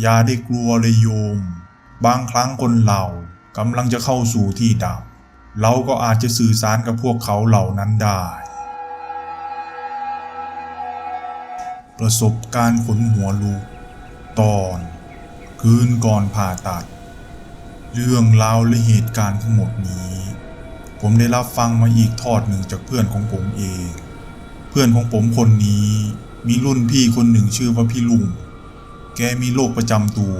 อย่าได้กลัวเลยโยม บางครั้งคนเรากำลังจะเข้าสู่ที่ดับ เราก็อาจจะสื่อสารกับพวกเขาเหล่านั้นได้ ประสบการณ์ขนหัวลุกตอน คืนก่อนผ่าตัด เรื่องราวและเหตุการณ์ทั้งหมดนี้ ผมได้รับฟังมาอีกทอดหนึ่งจากเพื่อนของผมเอง เพื่อนของผมคนนี้มีรุ่นพี่คนหนึ่งชื่อว่าพี่ลุง แกมีโรคประจำตัว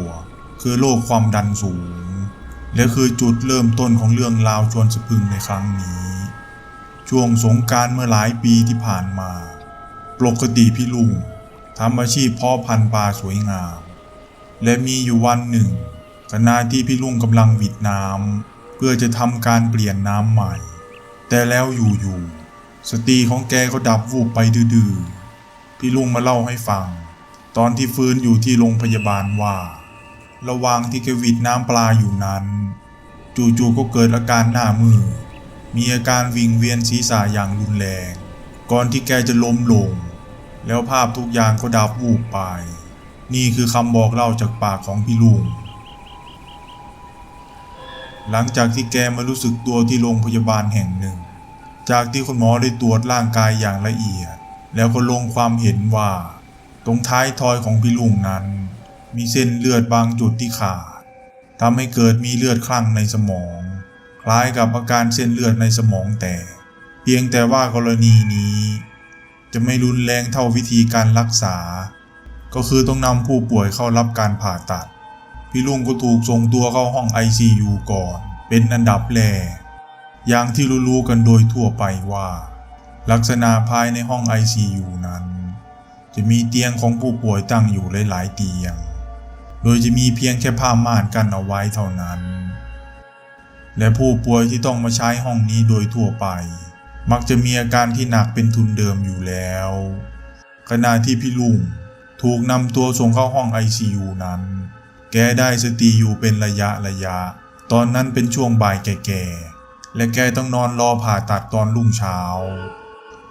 คือโรคความดันสูง และคือจุดเริ่มต้นของเรื่องราวชวนสะพึงในครั้งนี้ ช่วงสงการเมื่อหลายปีที่ผ่านมา ปกติพี่ลุงทำอาชีพพาะพันปลาสวยงาม และมีอยู่วันหนึ่ง ขณะที่พี่ลุงกำลังวิดน้ำเพื่อจะทำการเปลี่ยนน้ำใหม่ แต่แล้วอยู่ๆสติของแกก็ดับวูบไปดื้อๆพี่ลุงมาเล่าให้ฟัง ตอนที่ฟื้นอยู่ที่โรงพยาบาลว่า ระหว่างที่แกวิดน้ำปลาอยู่นั้น จู่ๆก็เกิดอาการหน้ามือ มีอาการวิงเวียนศีรษะอย่างรุนแรง ก่อนที่แกจะล้มลง แล้วภาพทุกอย่างก็ดับวูบไป นี่คือคำบอกเล่าจากปากของพี่ลุงหลังจากที่แกมารู้สึกตัวที่โรงพยาบาลแห่งหนึ่ง จากที่คุณหมอได้ตรวจร่างกายอย่างละเอียด แล้วก็ลงความเห็นว่า รงท้ายทอยของพี่ลุงนั้น มีเส้นเลือดบางจุดที่ขาดทำให้เกิดมีเลือดคลั่งในสมอง คล้ายกับอาการเส้นเลือดในสมองแตกเพียงแต่ว่ากรณีนี้ จะไม่รุนแรงเท่าวิธีการรักษา ก็คือต้องนำผู้ป่วยเข้ารับการผ่าตัด พี่ลุงก็ถูกส่งตัวเข้าห้อง ICU ก่อน เป็นอันดับแรกอย่างที่รู้ๆกันโดยทั่วไปว่า ลักษณะภายในห้อง ICU นั้น จะมีเตียงของผู้ป่วยตั้งอยู่หลายๆเตียง โดยจะมีเพียงแค่ผ้าม่านกันเอาไว้เท่านั้น และผู้ป่วยที่ต้องมาใช้ห้องนี้โดยทั่วไป มักจะมีอาการที่หนักเป็นทุนเดิมอยู่แล้ว ขณะที่พี่ลุงถูกนำตัวส่งเข้าห้อง ICU นั้น แกได้สติอยู่เป็นระยะระยะ ตอนนั้นเป็นช่วงบ่ายแก่ๆ และแกต้องนอนรอผ่าตัดตอนรุ่งเช้า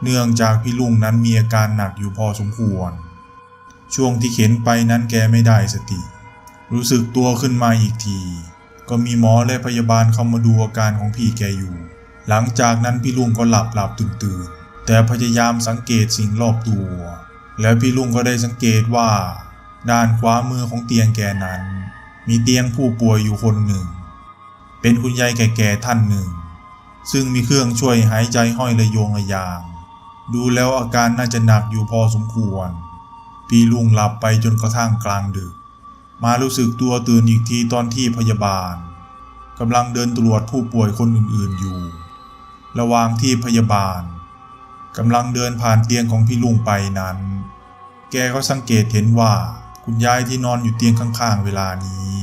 เนื่องจากพี่ลุงนั้นมีอาการหนักอยู่พอสมควร ช่วงที่เข็นไปนั้นแกไม่ได้สติ รู้สึกตัวขึ้นมาอีกที ก็มีหมอและพยาบาลเข้ามาดูอาการของพี่แกอยู่ หลังจากนั้นพี่ลุงก็หลับหลับตื่นตื่นแต่พยายามสังเกตสิ่งรอบตัว แล้วพี่ลุงก็ได้สังเกตว่า ด้านขวามือของเตียงแกนั้น มีเตียงผู้ป่วยอยู่คนหนึ่ง เป็นคุณยายแก่ๆท่านหนึ่ง ซึ่งมีเครื่องช่วยหายใจห้อยระโยงระยาง ดูแล้วอาการน่าจะหนักอยู่พอสมควร พี่ลุงหลับไปจนกระทั่งกลางดึก มารู้สึกตัวตื่นอีกทีตอนที่พยาบาลกำลังเดินตรวจผู้ป่วยคนอื่นๆอยู่ ระหว่างที่พยาบาลกำลังเดินผ่านเตียงของพี่ลุงไปนั้น แกก็สังเกตเห็นว่าคุณยายที่นอนอยู่เตียงข้างๆ เวลานี้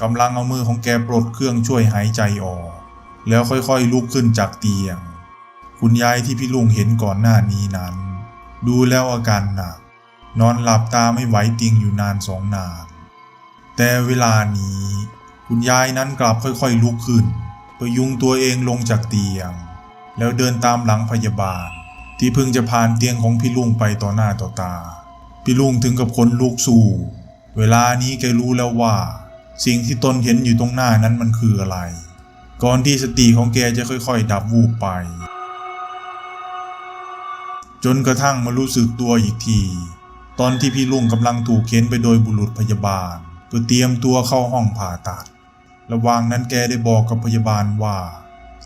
กำลังเอามือของแกปลดเครื่องช่วยหายใจออก แล้วค่อยๆลุกขึ้นจากเตียง คุณยายที่พี่ลุงเห็นก่อนหน้านี้นั้น ดูแล้วอาการหนัก นอนหลับตาไม่ไหวติงอยู่นานสองนาน แต่เวลานี้ คุณยายนั้นกลับค่อยๆลุกขึ้นพยุงตัวเองลงจากเตียง แล้วเดินตามหลังพยาบาล ที่เพิ่งจะผ่านเตียงของพี่ลุงไปต่อหน้าต่อตา พี่ลุงถึงกับคนลุกสู้เวลานี้แกรู้แล้วว่า สิ่งที่ตนเห็นอยู่ตรงหน้านั้นมันคืออะไร ก่อนที่สติของแกจะค่อยๆ ดับวูบไป จนกระทั่งมารู้สึกตัวอีกที ตอนที่พี่ลุงกำลังถูกเข็นไปโดยบุรุษพยาบาล เพื่อเตรียมตัวเข้าห้องผ่าตัด ระหว่างนั้นแกได้บอกกับพยาบาลว่า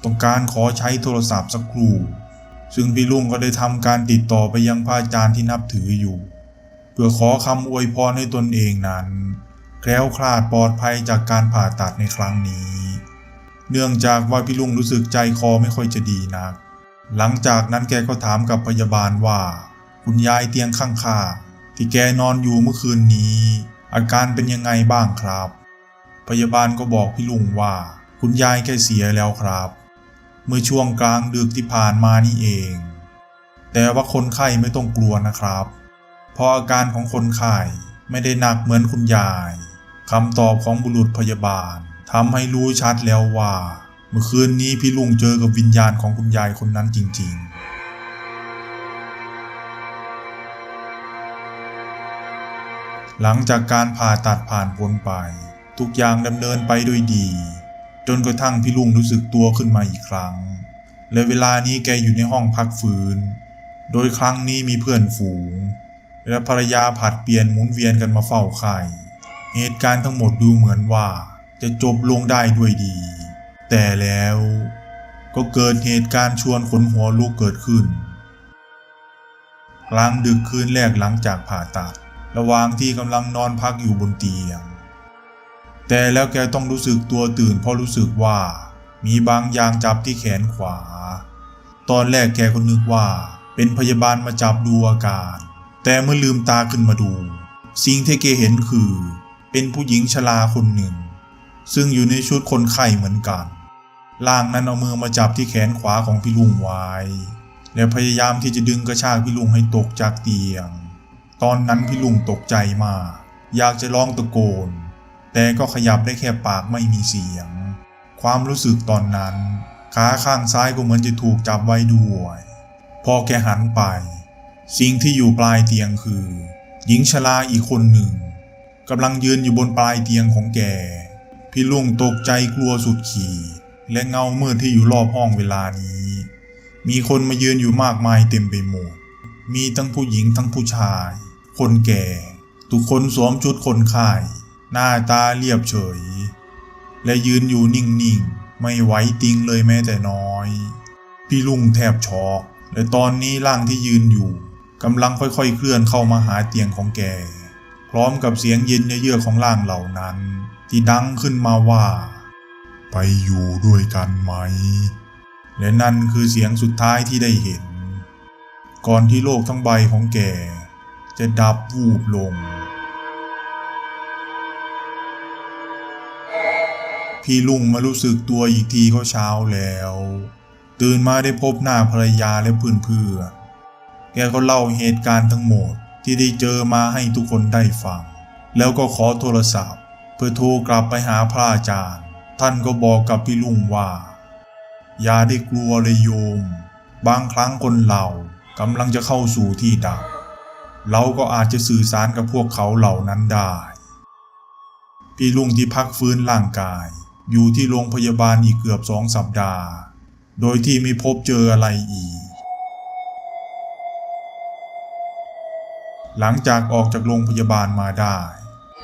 ต้องการขอใช้โทรศัพท์สักครู่ ซึ่งพี่ลุงก็ได้ทำการติดต่อไปยังพระอาจารย์ที่นับถืออยู่ เพื่อขอคำอวยพรให้ตนเองนั้นแคล้วคลาดปลอดภัยจากการผ่าตัดในครั้งนี้ เนื่องจากว่าพี่ลุงรู้สึกใจคอไม่ค่อยจะดีนัก หลังจากนั้นแกก็ถามกับพยาบาลว่า คุณยายเตียงข้างๆที่แกนอนอยู่เมื่อคืนนี้ อาการเป็นยังไงบ้างครับ พยาบาลก็บอกพี่ลุงว่า คุณยายแกเสียแล้วครับ เมื่อช่วงกลางดึกที่ผ่านมานี่เอง แต่ว่าคนไข้ไม่ต้องกลัวนะครับ เพราะอาการของคนไข้ไม่ได้หนักเหมือนคุณยายคำตอบของบุรุษพยาบาลทำให้รู้ชัดแล้วว่า เมื่อคืนนี้พี่ลุงเจอกับวิญญาณของคุณยายคนนั้นจริง ๆหลังจากการผ่าตัดผ่านพ้นไป ทุกอย่างดำเนินไปด้วยดี จนกระทั่งพี่ลุงรู้สึกตัวขึ้นมาอีกครั้ง และเวลานี้แกอยู่ในห้องพักฟื้น โดยครั้งนี้มีเพื่อนฝูง และภรรยาผัดเปลี่ยนหมุนเวียนกันมาเฝ้าไข่ เหตุการณ์ทั้งหมดดูเหมือนว่า จะจบลงได้ด้วยดี แต่แล้วก็เกิดเหตุการณ์ชวนขนหัวลุกเกิดขึ้น กลางดึกคืนแรกหลังจากผ่าตัด ระหว่างที่กำลังนอนพักอยู่บนเตียง แต่แล้วแกต้องรู้สึกตัวตื่นเพราะรู้สึกว่ามีบางอย่างจับที่แขนขวา ตอนแรกแกก็นึกว่าเป็นพยาบาลมาจับดูอาการ แต่เมื่อลืมตาขึ้นมาดู สิ่งที่แกเห็นคือ เป็นผู้หญิงชราคนหนึ่ง ซึ่งอยู่ในชุดคนไข้เหมือนกัน ร่างนั้นเอามือมาจับที่แขนขวาของพี่ลุงไว้ และพยายามที่จะดึงกระชากพี่ลุงให้ตกจากเตียง ตอนนั้นพี่ลุงตกใจมาก อยากจะร้องตะโกน แต่ก็ขยับได้แค่ปากไม่มีเสียง ความรู้สึกตอนนั้น ขาข้างซ้ายก็เหมือนจะถูกจับไว้ด้วย พอแกหันไป สิ่งที่อยู่ปลายเตียงคือ หญิงชราอีกคนหนึ่งกำลังยืนอยู่บนปลายเตียงของแก พี่ลุงตกใจกลัวสุดขีด และเงามืดที่อยู่รอบห้องเวลานี้ มีคนมายืนอยู่มากมายเต็มไปหมด มีทั้งผู้หญิงทั้งผู้ชาย คนแก่ ทุกคนสวมชุดคนไข้หน้าตาเรียบเฉย และยืนอยู่นิ่งๆ ไม่ไหวติงเลยแม้แต่น้อย พี่ลุงแทบช็อกและตอนนี้ร่างที่ยืนอยู่กำลังค่อยๆ เคลื่อนเข้ามาหาเตียงของแก พร้อมกับเสียงเย็นเยือกของร่างเหล่านั้น ที่ดังขึ้นมาว่า ไปอยู่ด้วยกันไหม และนั่นคือเสียงสุดท้ายที่ได้เห็น ก่อนที่โลกทั้งใบของแกจะดับวูบลง พี่ลุงมารู้สึกตัวอีกทีก็เช้าแล้ว ตื่นมาได้พบหน้าภรรยาและเพื่อนๆแกก็เล่าเหตุการณ์ทั้งหมดที่ได้เจอมาให้ทุกคนได้ฟัง แล้วก็ขอโทรศัพท์ เพื่อโทรกลับไปหาพระอาจารย์ ท่านก็บอกกับพี่ลุงว่า อย่าได้กลัวเลยโยม บางครั้งคนเรากำลังจะเข้าสู่ที่ดับ เราก็อาจจะสื่อสารกับพวกเขาเหล่านั้นได้ พี่ลุงที่พักฟื้นร่างกาย อยู่ที่โรงพยาบาลอีกเกือบสองสัปดาห์ โดยที่ไม่พบเจออะไรอีก หลังจากออกจากโรงพยาบาลมาได้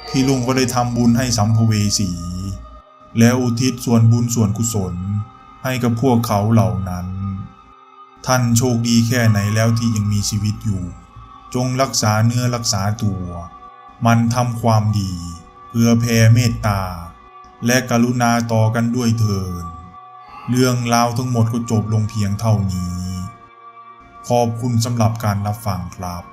พี่ลุงก็ได้ทำบุญให้สัมภเวสี แล้วอุทิศส่วนบุญส่วนกุศลให้กับพวกเขาเหล่านั้น ท่านโชคดีแค่ไหนแล้วที่ยังมีชีวิตอยู่ จงรักษาเนื้อรักษาตัว มันทำความดี เพื่อแผ่เมตตา และกรุณาต่อกันด้วยเถิดเรื่องราวทั้งหมดก็จบลงเพียงเท่านี้ ขอบคุณสำหรับการรับฟังครับ